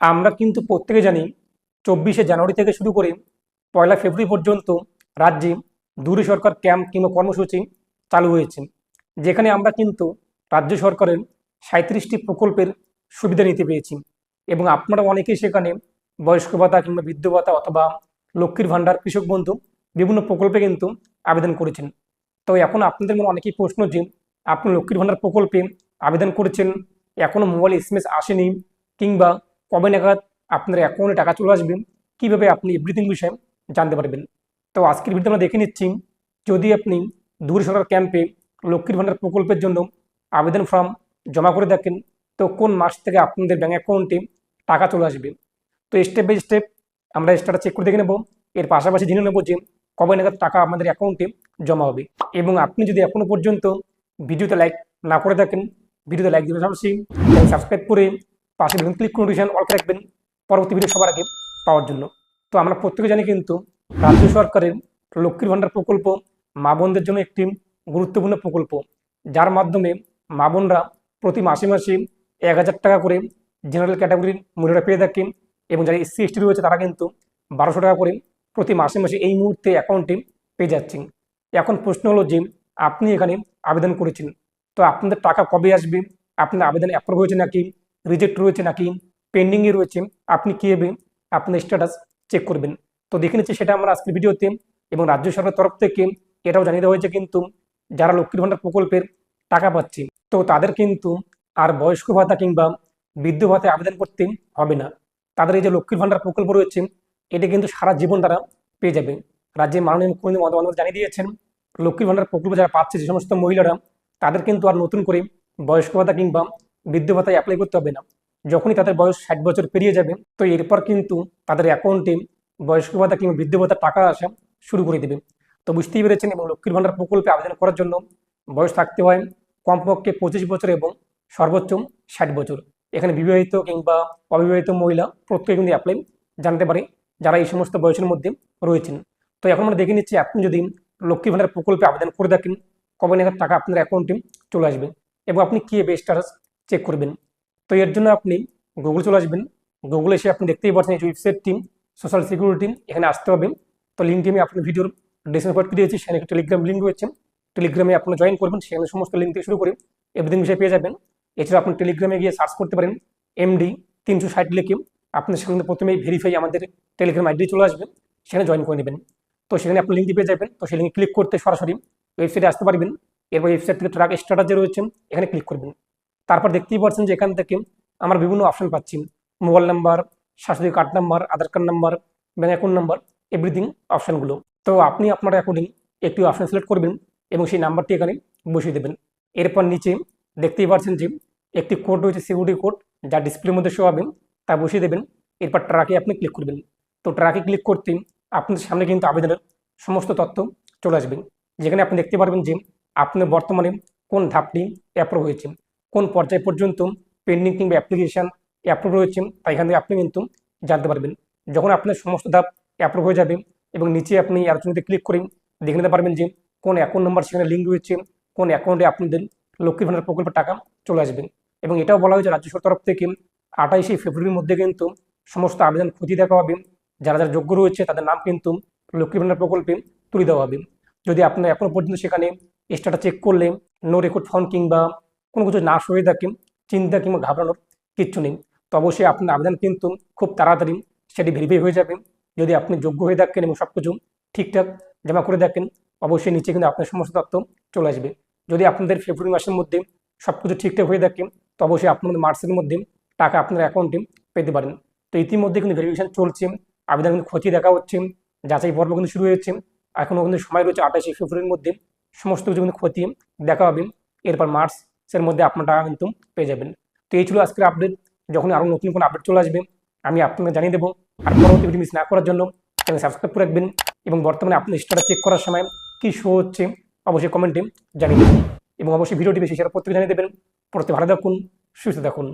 আমরা কিন্তু প্রত্যেকে জানি চব্বিশে জানুয়ারি থেকে শুরু করে পয়লা ফেব্রুয়ারি পর্যন্ত রাজ্যে দূরে সরকার ক্যাম্প কিংবা কর্মসূচি চালু হয়েছে। যেখানে আমরা কিন্তু রাজ্য সরকারের সাঁত্রিশটি প্রকল্পের সুবিধা নিতে পেরেছি এবং আপনারা অনেকেই সেখানে বয়স্ক ভাতা কিংবা বৃদ্ধ ভাতা অথবা লক্ষ্মীর ভাণ্ডার, কৃষক বন্ধু বিভিন্ন প্রকল্পে কিন্তু আবেদন করেছেন। তো এখন আপনাদের মনে অনেকেই প্রশ্ন যে, আপনি লক্ষ্মীর ভাণ্ডার প্রকল্পে আবেদন করেছেন এখনও মোবাইল এস আসেনি কিংবা কবে নাগাদ আপনার অ্যাকাউন্টে টাকা চলে আসবে, কীভাবে আপনি এভরিথিং বিষয়ে জানতে পারবেন? তো আজকের ভিডিও আমরা দেখে নিচ্ছি, যদি আপনি দূর সরকার ক্যাম্পে লক্ষ্মীর ভাণ্ডার প্রকল্পের জন্য আবেদন ফর্ম জমা করে দেখেন, তো কোন মাস থেকে আপনাদের ব্যাঙ্ক অ্যাকাউন্টে টাকা চলে আসবে? তো স্টেপ বাই স্টেপ আমরা স্টারটা চেক করে দেখে নেব, এর পাশাপাশি জেনে নেব যে কবে নাগাদ টাকা আমাদের অ্যাকাউন্টে জমা হবে। এবং আপনি যদি এখনও পর্যন্ত ভিডিওতে লাইক না করে থাকেন ভিডিওতে লাইক দিবেন পাশাপাশি সাবস্ক্রাইব করে পাশে দেখুন ক্লিক নোটিফিকেশন অল রাখবেন পরবর্তী ভিডিও সবার আগে পাওয়ার জন্য। তো আমরা প্রত্যেকে জানি কিন্তু রাজ্য সরকারের লক্ষ্মীর ভাণ্ডার প্রকল্প মা বোনদের জন্য একটি গুরুত্বপূর্ণ প্রকল্প। যার মাধ্যমে মা বোনরা প্রতি মাসে মাসে এক হাজার টাকা করে জেনারেল ক্যাটাগরির মহিলারা পেয়ে থাকেন এবং যারা এসসি এসটি রয়েছে তারা কিন্তু বারোশো টাকা করে প্রতি মাসে মাসে এই মুহূর্তে অ্যাকাউন্টে পেয়ে যাচ্ছেন। এখন প্রশ্ন হলো যে আপনি এখানে আবেদন করেছেন, তো আপনাদের টাকা কবে আসবে? আপনার আবেদন অ্যাপ্রুভ হয়েছে নাকি? রিজেক্ট রয়েছে নাকি পেন্ডিংয়ে রয়েছে, আপনি কীভাবে আপনার স্ট্যাটাস চেক করবেন। তো দেখে নিচ্ছি সেটা আমরা আজকের ভিডিওতে এবং রাজ্য সরকারের তরফ থেকে এটাও জানিয়ে দেওয়া হয়েছে কিন্তু যারা লক্ষ্মীর ভাণ্ডার প্রকল্পের টাকা পাচ্ছে, তো তাদের কিন্তু আর বয়স্ক ভাতা কিংবা বৃদ্ধ ভাতায় আবেদন করতে হবে না। তাদের এই যে লক্ষ্মীর ভাণ্ডার প্রকল্প রয়েছে, এটা কিন্তু সারা জীবন তারা পেয়ে যাবে। রাজ্যের মাননীয় মুখ্যমন্ত্রী মমতা বন্দ্যোপাধ্যায় জানিয়ে দিয়েছেন লক্ষ্মীর ভাণ্ডার প্রকল্প যারা পাচ্ছে, যে সমস্ত মহিলারা, তাদের কিন্তু আর নতুন করে বয়স্ক ভাতা কিংবা বৃদ্ধ ভাতায় অ্যাপ্লাই করতে হবে না। যখনই তাদের বয়স ষাট বছর পেরিয়ে যাবে, তো এরপর কিন্তু তাদের অ্যাকাউন্টে বয়স্ক ভাতা কিংবা বৃদ্ধ ভাতার টাকা আসা শুরু করে দেবে। তো বুঝতেই পেরেছেন এবং লক্ষ্মীর ভাণ্ডার প্রকল্পে আবেদন করার জন্য বয়স থাকতে হয় কমপক্ষে পঁচিশ বছর এবং সর্বোচ্চ ষাট বছর। এখানে বিবাহিত কিংবা অবিবাহিত মহিলা প্রত্যেকে কিন্তু অ্যাপ্লাই জানতে পারে, যারা এই সমস্ত বয়সের মধ্যে রয়েছেন। তো এখন আমরা দেখে নিচ্ছি, আপনি যদি লক্ষ্মী ভাণ্ডার প্রকল্পে আবেদন করে থাকেন, কবে নাগাদ টাকা আপনার অ্যাকাউন্টে চলে আসবে এবং আপনি কীভাবে স্ট্যাটাস চেক করবেন। তো এর জন্য আপনি গুগল চলে আসবেন। গুগল এসে আপনি দেখতেই পাচ্ছেন এই ওয়েবসাইট টিম সোশ্যাল সিকিউরিটি এখানে আসতে হবে। তো লিঙ্কটি আমি আপনার ভিডিওর ডিসক্রিপশন দিয়েছি, সেখানে একটা টেলিগ্রাম লিঙ্ক রয়েছে। টেলিগ্রামে আপনি জয়েন করবেন, সেখানে সমস্ত লিঙ্ক থেকে শুরু করে এভরিথিং বিষয়ে পেয়ে যাবেন। এছাড়া আপনি টেলিগ্রামে গিয়ে সার্চ করতে পারেন এমডি তিনশো ষাট লিখে। আপনি সেখানে প্রথমেই ভেরিফাই আমাদের টেলিগ্রাম আইডি চলে আসবেন সেখানে জয়েন করে নেবেন। তো সেখানে আপনি লিঙ্কটি পেয়ে যাবেন। তো সেই লিঙ্কে ক্লিক করতে সরাসরি ওয়েবসাইটে আসতে পারবেন। এরপর ওয়েবসাইট থেকে ট্রাক স্ট্যাটাস যে রয়েছে, এখানে ক্লিক করবেন। তারপর দেখতেই পাচ্ছেন যে এখান থেকে আমরা বিভিন্ন অপশন পাচ্ছি। মোবাইল নাম্বার স্বাস্থ্য card number Aadhaar card number bank account number everything অপশানগুলো তো আপনি আপনার অ্যাকর্ডিং একটি অপশন সিলেক্ট করবেন এবং সেই নাম্বারটি এখানে বসিয়ে দেবেন। এরপর নিচে দেখতেই পাচ্ছেন যে একটি কোড রয়েছে সিকিউরিটি কোড যা ডিসপ্লের মধ্যে শো হবে, তা বসিয়ে দেবেন। এরপর ট্রাকে আপনি ক্লিক করবেন। তো ট্রাকে ক্লিক করতে আপনার সামনে কিন্তু আবেদনের সমস্ত তথ্য চলে আসবে। যেখানে আপনি দেখতে পারবেন যে আপনার বর্তমানে কোন ধাপটি অ্যাপ্রুভ হয়েছে। কোন পর্যায় পর্যন্ত পেন্ডিং কিংবা অ্যাপ্লিকেশান অ্যাপ্রুভ রয়েছে তা এখান থেকে আপনি কিন্তু জানতে পারবেন। যখন আপনার সমস্ত ধাপ অ্যাপ্রুভ হয়ে যাবে এবং নিচে আপনি আলোচনাতে ক্লিক করে দেখে নিতে পারবেন যে কোন অ্যাকাউন্ট নাম্বার সেখানে লিঙ্ক রয়েছে, কোন অ্যাকাউন্টে আপনাদের লক্ষ্মী ভাণ্ডার প্রকল্পের টাকা চলে আসবে। এবং এটাও বলা হয়েছে রাজ্য সরকার তরফ থেকে আঠাইশে ফেব্রুয়ারির মধ্যে কিন্তু সমস্ত আবেদন খুঁজে দেখা হবে। যারা যারা যোগ্য রয়েছে তাদের নাম কিন্তু লক্ষ্মী ভাণ্ডার প্রকল্পে তুলে দেওয়া হবে। যদি আপনার এখনও পর্যন্ত সেখানে স্টাটা চেক করলে নো রেকর্ড ফাউন্ড কিংবা কোনো কিছু না হয়ে থাকে, চিন্তা কিংবা ঘাবড়ানোর কিচ্ছু নেই। তো অবশ্যই আপনার আবেদন কিন্তু খুব তাড়াতাড়ি সেটি ভেরিফাই হয়ে যাবে। যদি আপনি যোগ্য হয়ে থাকেন এবং সব কিছু ঠিকঠাক জমা করে দেখেন অবশ্যই নিচে কিন্তু আপনার সমস্ত তথ্য চলে আসবে। যদি আপনাদের ফেব্রুয়ারি মাসের মধ্যে সব কিছু ঠিকঠাক হয়ে থাকে, তো অবশ্যই আপনাদের মার্চের মধ্যে টাকা আপনার অ্যাকাউন্টে পেতে পারেন। তো ইতিমধ্যে কিন্তু ভেরিফিকেশন চলছে, আবেদন কিন্তু ক্ষতি দেখা হচ্ছে, যাচাই পর্ব কিন্তু শুরু হয়েছে। এখনও কিন্তু সময় রয়েছে আঠাশে ফেব্রুয়ারির মধ্যে সমস্ত কিছু কিন্তু ক্ষতি দেখা হবে। এরপর মার্চের মধ্যে আপনার টাকা কিন্তু পেয়ে যাবেন। তো এই ছিল আজকের আপডেট যখন আরও নতুন কোনো আপডেট চলে আসবে, আমি আপনাকে জানিয়ে দেবো। আর পরবর্তী ভিডিও মিস না করার জন্য চ্যানেল সাবস্ক্রাইব করে রাখবেন এবং বর্তমানে আপনার স্টারটা চেক করার সময় কী শো হচ্ছে অবশ্যই কমেন্টে জানিয়ে দেবেন। এবং অবশ্যই ভিডিওটি বেশি সেটা প্রত্যেকে জানিয়ে দেবেন। পড়তে ভালো থাকুন, সুস্থ থাকুন।